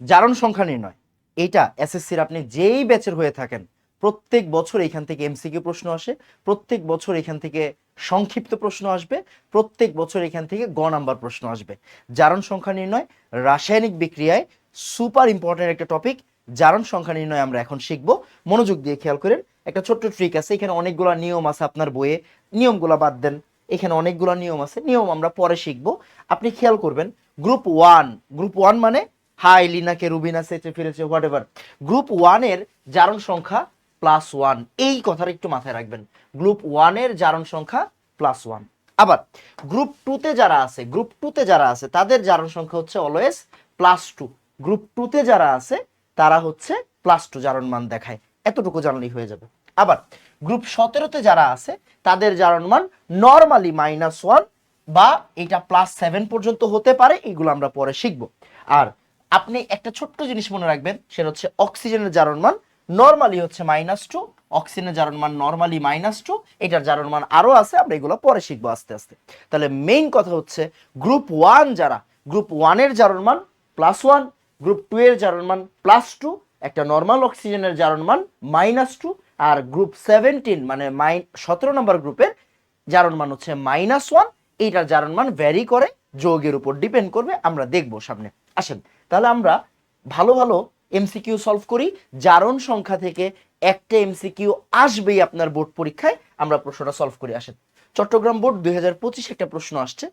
জারণ সংখ্যা নির্ণয়। এইটা এসএসসির আপনি যেই ব্যাচের হয়ে থাকেন, প্রত্যেক বছর এখান থেকে এমসিকিউ প্রশ্ন আসে, প্রত্যেক বছর এখান থেকে সংক্ষিপ্ত প্রশ্ন আসবে, প্রত্যেক বছর এখান থেকে গ নাম্বার প্রশ্ন আসবে। জারণ সংখ্যা নির্ণয়, রাসায়নিক বিক্রিয়ায় সুপার ইম্পর্টেন্ট একটা টপিক। জারণ সংখ্যা নির্ণয় আমরা এখন শিখব। মনোযোগ দিয়ে খেয়াল করেন, একটা ছোট্ট ট্রিক আছে, এখানে অনেকগুলো নিয়ম আছে আপনার বইয়ে, নিয়মগুলো বাদ দেন। এখানে অনেকগুলো নিয়ম আছে, নিয়ম আমরা পরে শিখব। আপনি খেয়াল করবেন গ্রুপ ওয়ান গ্রুপ ওয়ান মানে হাই, লিনাকে রুবিনা সেচে ফিরেছে হোয়াট এভার গ্রুপ ওয়ানের জারণ সংখ্যা প্লাস ওয়ান এই কথাটা একটু মাথায় রাখবেন। গ্রুপ ওয়ানের জারণ সংখ্যা প্লাস ওয়ান আবার গ্রুপ টুতে যারা আছে গ্রুপ টুতে যারা আছে, তাদের জারণ সংখ্যা হচ্ছে অলওয়েজ প্লাস টু গ্রুপ টুতে যারা আছে, তারা হচ্ছে প্লাস টু জারণ মান দেখায়। এতটুকু জানলেই হয়ে যাবে। আবার গ্রুপ সতেরোতে যারা আছে, তাদের জারণ মান নর্মালি মাইনাস ওয়ান বা এটা প্লাস সেভেন পর্যন্ত হতে পারে, এগুলো আমরা পরে শিখব। আর আপনি একটা ছোট্ট জিনিস মনে রাখবেন, সেটা হচ্ছে অক্সিজেনের জারণ মান নর্মালি হচ্ছে মাইনাস টু অক্সিজেনের জারণ মান নর্মালি মাইনাস টু এটার জারণ মান আরও আছে, আমরা এগুলো পরে শিখব আস্তে আস্তে। তাহলে মেইন কথা হচ্ছে গ্রুপ ওয়ান যারা গ্রুপ ওয়ানের জারণ মান প্লাস ওয়ান গ্রুপ টু এর জারণ মান প্লাস টু একটা নর্মাল অক্সিজেনের জারণ মান মাইনাস টু আর গ্রুপ সেভেন্টিন মানে মাই সতেরো নম্বর গ্রুপের জারণ মান হচ্ছে মাইনাস ওয়ান এইটার জারণ মান ভ্যারি করে যৌগের উপর ডিপেন্ড করবে, আমরা দেখব সামনে। আসেন, তাহলে আমরা ভালো ভালো এমসিকিউ সলভ করি, জারণ সংখ্যা থেকে একটা এমসিকিউ আসবেই আপনার বোর্ড পরীক্ষায়, আমরা প্রশ্নটা সলভ করে। আসেন, চট্টগ্রাম বোর্ড দুই হাজার পঁচিশ একটা প্রশ্ন আসছে।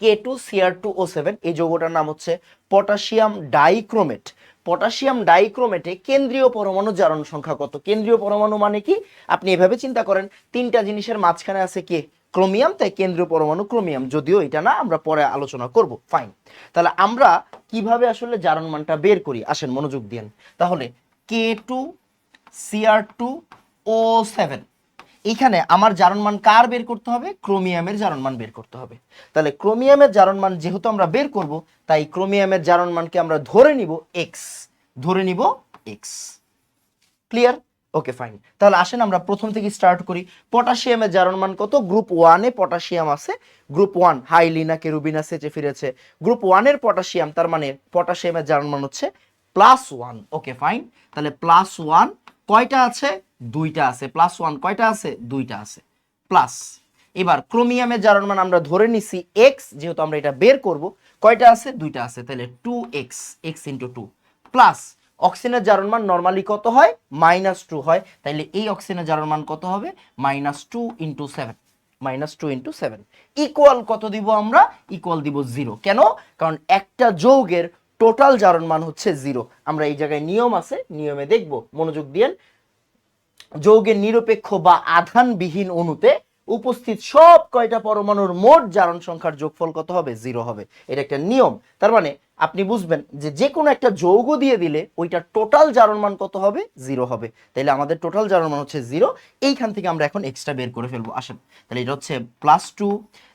K two CR two O seven এই যৌগটার নাম হচ্ছে পটাশিয়াম ডাইক্রোমেট। পটাশিয়াম ডাইক্রোমেটে কেন্দ্রীয় পরমাণু জারণ সংখ্যা কত? কেন্দ্রীয় পরমাণু মানে কি? আপনি এভাবে চিন্তা করেন, তিনটা জিনিসের মাঝখানে আছে কে? ক্রোমিয়াম, তাই কেন্দ্রীয় পরমাণু ক্রোমিয়াম। যদিও এটা না, আমরা পরে আলোচনা করব। ফাইন তাহলে আমরা কীভাবে আসলে জারণ মানটা বের করি? আসেন, মনোযোগ দিয়েন। তাহলে K two C R two seven এইখানে আমার জারণ মান কার বের করতে হবে? ক্রোমিয়ামের জারণ মান বের করতে হবে। তাহলে ক্রোমিয়ামের জারণ মান যেহেতু আমরা বের করব, তাই ক্রোমিয়ামের জারণ মানকে আমরা ধরে নিব এক্স ধরে নিব এক্স ক্লিয়ার ওকে ফাইন তাহলে আসেন, আমরা প্রথম থেকে স্টার্ট করি। পটাশিয়ামের জারণ মান কত? গ্রুপ ওয়ানে পটাশিয়াম আছে। গ্রুপ ওয়ান হাইলিনা কেরুবিনা সেচে ফিরেছে। গ্রুপ ওয়ানের পটাশিয়াম তার মানে পটাশিয়ামের জারণ মান হচ্ছে প্লাস ওয়ান ওকে ফাইন তাহলে প্লাস ওয়ান কয়টা আছে? দুইটা আছে। প্লাস ওয়ান কয়টা আছে? দুইটা আছে। প্লাস এবার ক্রোমিয়ামের জারণ মান আমরা ধরে নিছি এক্স যেহেতু আমরা এটা বের করব। কয়টা আছে? দুইটা আছে। তাহলে two x x into two plus অক্সিজেনের জারণ মান নর্মালি কত হয়? মাইনাস টু হয়। তাইলে এই অক্সিজেনের জারণ মান কত হবে? Minus two into seven minus two into seven equal কত দিব আমরা? ইকুয়াল দিব জিরো কেন? কারণ একটা যৌগের টোটাল জারণ মান হচ্ছে জিরো আমরা এই জায়গায় নিয়ম আছে, নিয়মে দেখব। মনোযোগ দিয়েন। যৌগের নিরপেক্ষ বা আধানবিহীন অণুতে উপস্থিত সব কয়টা পরমাণুর মোট জারণ সংখ্যার যোগফল কত হবে? জিরো হবে। এটা একটা নিয়ম। তার মানে আপনি বুঝবেন যে যে কোনো একটা যৌগ দিয়ে দিলে ওইটা টোটাল জারণ মান কত হবে? জিরো হবে। তাহলে আমাদের টোটাল জারণ মান হচ্ছে জিরো এইখান থেকে আমরা এখন এক্সট্রা বের করে ফেলব। আসেন তাহলে এটা হচ্ছে প্লাস টু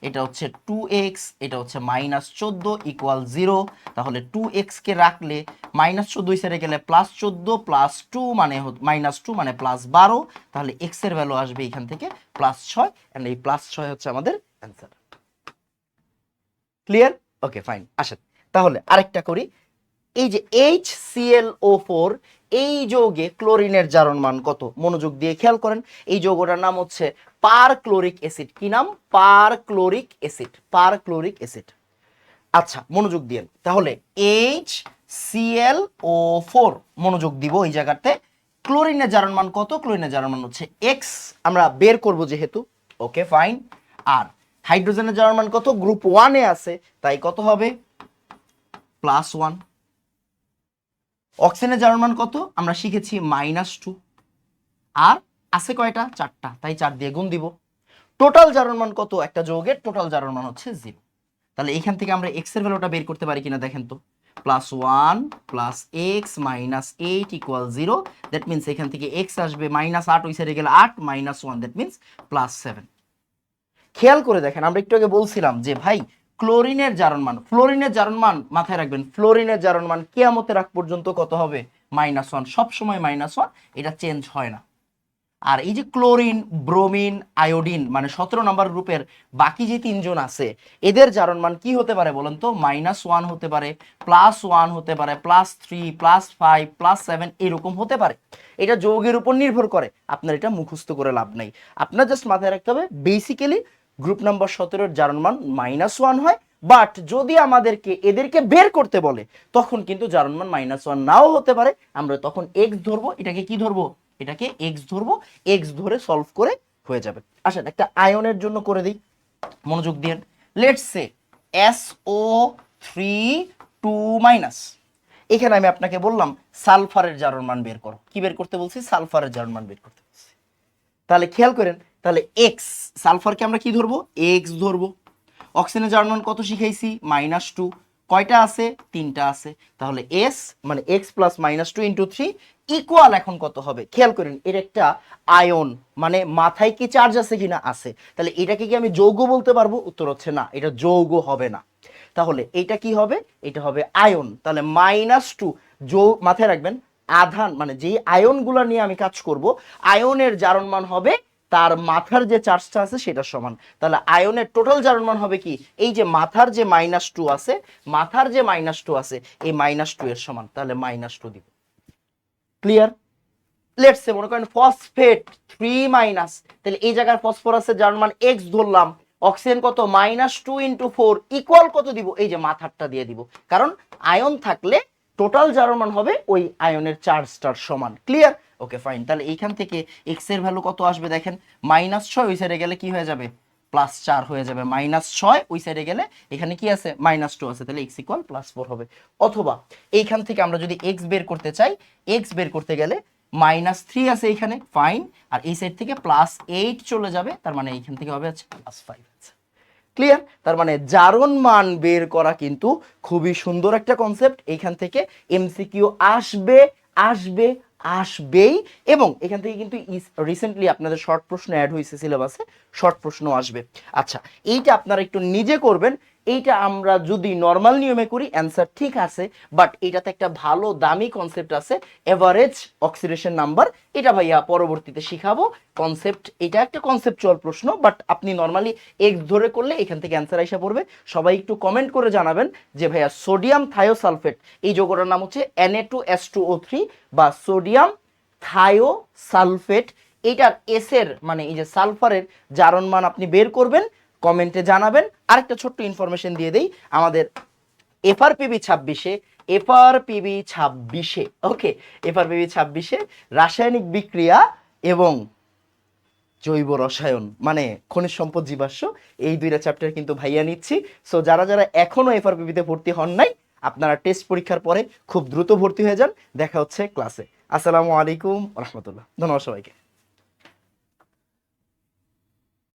এটা হচ্ছে টু এক্স এটা হচ্ছে মাইনাস চোদ্দ ইকুয়াল জিরো তাহলে টু এক্সকে রাখলে মাইনাস চোদ্দ সাইডে গেলে প্লাস চোদ্দ প্লাস টু মানে মাইনাস টু মানে প্লাস বারো। তাহলে এক্সের ভ্যালু আসবে এখান থেকে প্লাস ছয়। অ্যান্ড এই প্লাস ছয় হচ্ছে আমাদের অ্যান্সার ক্লিয়ার ওকে ফাইন আসেন। তাহলে আরেকটা করি। এই যে এইচ সিএল ও ফোর এই যৌগে ক্লোরিনের জারণ মান কত? মনোযোগ দিয়ে খেয়াল করেন। এই যৌগটার নাম হচ্ছে পার ক্লোরিক অ্যাসিড। কি নাম? Perchloric acid perchloric acid. আচ্ছা মনোযোগ দিয়েন তাহলে এইচ সিএল ও ফোর মনোযোগ দিব এই জায়গাতে। ক্লোরিনের জারণ মান কত? ক্লোরিনের জারণ মান হচ্ছে এক্স আমরা বের করব যেহেতু। ওকে, ফাইন। আর হাইড্রোজেনের জারণ মান কত? গ্রুপ ওয়ানে আছে। তাই কত হবে? প্লাস ওয়ান অক্সিজেনের জারণ মান কত? আমরা শিখেছি মাইনাস টু আর আছে কয়টা? চারটা। তাই চার দিয়ে গুণ দিব। টোটাল জারণ মান কত? একটা যৌগের টোটাল জারণ মান হচ্ছে জিরো তাহলে এখান থেকে আমরা এক্সের ভ্যালুটা বের করতে পারি কিনা দেখেন তো। Plus one plus x minus eight equal zero that means এখান থেকে এক্স আসবে মাইনাস আট, ওই সাইডে গেলে আট minus one that means plus seven খেয়াল করে দেখেন, আমরা একটু আগে বলছিলাম যে ভাই ক্লোরিনের জারণ মান। ফ্লোরিনের জারণ মান মাথায় রাখবেন। ফ্লোরিনের জারণ মান কেয়ামতের আগ পর্যন্ত কত হবে? Minus one. সবসময় মাইনাস ওয়ান, এটা চেঞ্জ হয় না। আর এই যে ক্লোরিন, ব্রোমিন, আয়োডিন মানে সতেরো নম্বর গ্রুপের বাকি যে তিনজন আছে, এদের জারণ মান কি হতে পারে বলেন তো? মাইনাস ওয়ান হতে পারে, প্লাস ওয়ান হতে পারে, plus three, plus five, plus seven, এরকম হতে পারে। এটা যৌগের উপর নির্ভর করে। আপনার এটা মুখস্থ করে লাভ নাই। আপনার জাস্ট মাথায় রাখতে হবে, বেসিক্যালি গ্রুপ নাম্বার সতেরোর জারণ মান মাইনাস ওয়ান হয়। বাট যদি আমাদেরকে এদেরকে বের করতে বলে, তখন কিন্তু জারণ মান মাইনাস ওয়ান নাও হতে পারে। আমরা তখন এক্স ধরবো, এটাকে কি ধরবো? এটাকে এক্স ধরবো এক্স ধরে সলভ করে হয়ে যাবে। আসেন, একটা আয়নের জন্য করে দিই। মনোযোগ দিয়ে। Let's say S O three two minus এখানে আমি আপনাকে বললাম, সালফারের জারণ মান বের করো। কি বের করতে বলছি? সালফারের জারণ মান বের করতে বলছি। তাহলে খেয়াল করেন তাহলে এক্স সালফারকে আমরা কি ধরবো? এক্স ধরবো। অক্সিজেনের জারণ মান কত শিখাইছি? মাইনাস টু কয়টা আছে? তিনটা আছে। তাহলে এস মানে x plus minus two into three equal এখন কত হবে? খেয়াল করেন, এর একটা আয়ন মানে মাথায় কি চার্জ আছে কিনা? আছে। তাহলে এটাকে কি আমি যৌগ বলতে পারব? উত্তর হচ্ছে না। এটা যৌগ হবে না। তাহলে এটা কি হবে? এটা হবে আয়ন তাহলে মাইনাস টু যৌ মাথায় রাখবেন, আধান মানে যেই আয়নগুলো নিয়ে আমি কাজ করব আয়নের জারণ মান হবে তার মাথার যে চার্জটা আছে সেটার সমান। তাহলে আয়নের টোটাল জারণ মান হবে কি? এই যে মাথার যে মাইনাস টু আছে, মাথার যে মাইনাস টু আছে, এই মাইনাস টু এর সমান। তাহলে মাইনাস টু দিব। ক্লিয়ার লেটস মনে করেন ফসফেট থ্রি মাইনাস তাহলে এই জায়গার ফসফরাসের জারণ মান এক্স ধরলাম। অক্সিজেন কত? Minus two into four equal কত দিব? এই যে মাথারটা দিয়ে দিব। কারণ আয়ন থাকলে টোটাল মান হবে ওই আয়নের চার্জটার সমান। ক্লিয়ার ওকে ফাইন তাহলে এইখান থেকে এক্সের ভ্যালু কত আসবে দেখেন? মাইনাস ছয়, ওই সাইডে গেলে কি হয়ে যাবে? প্লাস চার হয়ে যাবে। মাইনাস ছয়, ওই সাইডে গেলে এখানে কি আছে? মাইনাস টু আছে। তাহলে এক্স ইকুয়াল প্লাস ফোর হবে। অথবা এইখান থেকে আমরা যদি এক্স বের করতে চাই এক্স বের করতে গেলে মাইনাস থ্রি আছে এইখানে। ফাইন আর এই সাইড থেকে প্লাস এইট চলে যাবে। তার মানে এইখান থেকে হবে হচ্ছে প্লাস ফাইভ আছে। ক্লিয়ার তার মানে জারণ মান বের করা কিন্তু খুবই সুন্দর একটা কনসেপ্ট এখান থেকে এমসিকিউ আসবে আসবে, আসবেই। এবং এখান থেকে কিন্তু রিসেন্টলি আপনাদের শর্ট প্রশ্ন অ্যাড হয়েছে সিলেবাসে শর্ট প্রশ্ন আসবে। আচ্ছা এইটা আপনারা একটু নিজে করবেন। এইটা আমরা যদি নর্মাল নিয়মে করি অ্যান্সার ঠিক আছে বাট এটাতে একটা ভালো দামি কনসেপ্ট আছে এভারেজ অক্সিডেশন নাম্বার এটা ভাইয়া পরবর্তীতে শিখাবো। কনসেপ্ট এটা একটা কনসেপচুয়াল প্রশ্ন বাট আপনি নর্মালি এক্স ধরে করলে এখান থেকে অ্যান্সার আইসা পড়বে। সবাই একটু কমেন্ট করে জানাবেন যে ভাইয়া সোডিয়াম থায়োসালফেট এই যোগটার নাম হচ্ছে N two S two O three বা সোডিয়াম থায়োসালফেট এইটার এসের মানে এই যে সালফারের জারণ মান আপনি বের করবেন কমেন্টে জানাবেন। আরেকটা ছোট্ট ইনফরমেশন দিয়ে দেই। আমাদের এফআরপিবি ছাব্বিশে এফআরপিবি ছাব্বিশে ওকে এফআরপিবি ছাব্বিশে রাসায়নিক বিক্রিয়া এবং জৈব রসায়ন মানে খনিজ সম্পদ জীবাশ্ম, এই দুইটা চ্যাপ্টার কিন্তু ভাইয়া নিচ্ছি। সো যারা যারা এখনও এফআরপিবিতে ভর্তি হন নাই, আপনারা টেস্ট পরীক্ষার পরে খুব দ্রুত ভর্তি হয়ে যান। দেখা হচ্ছে ক্লাসে আসসালামু আলাইকুম, রহমতুল্লাহ। ধন্যবাদ সবাইকে।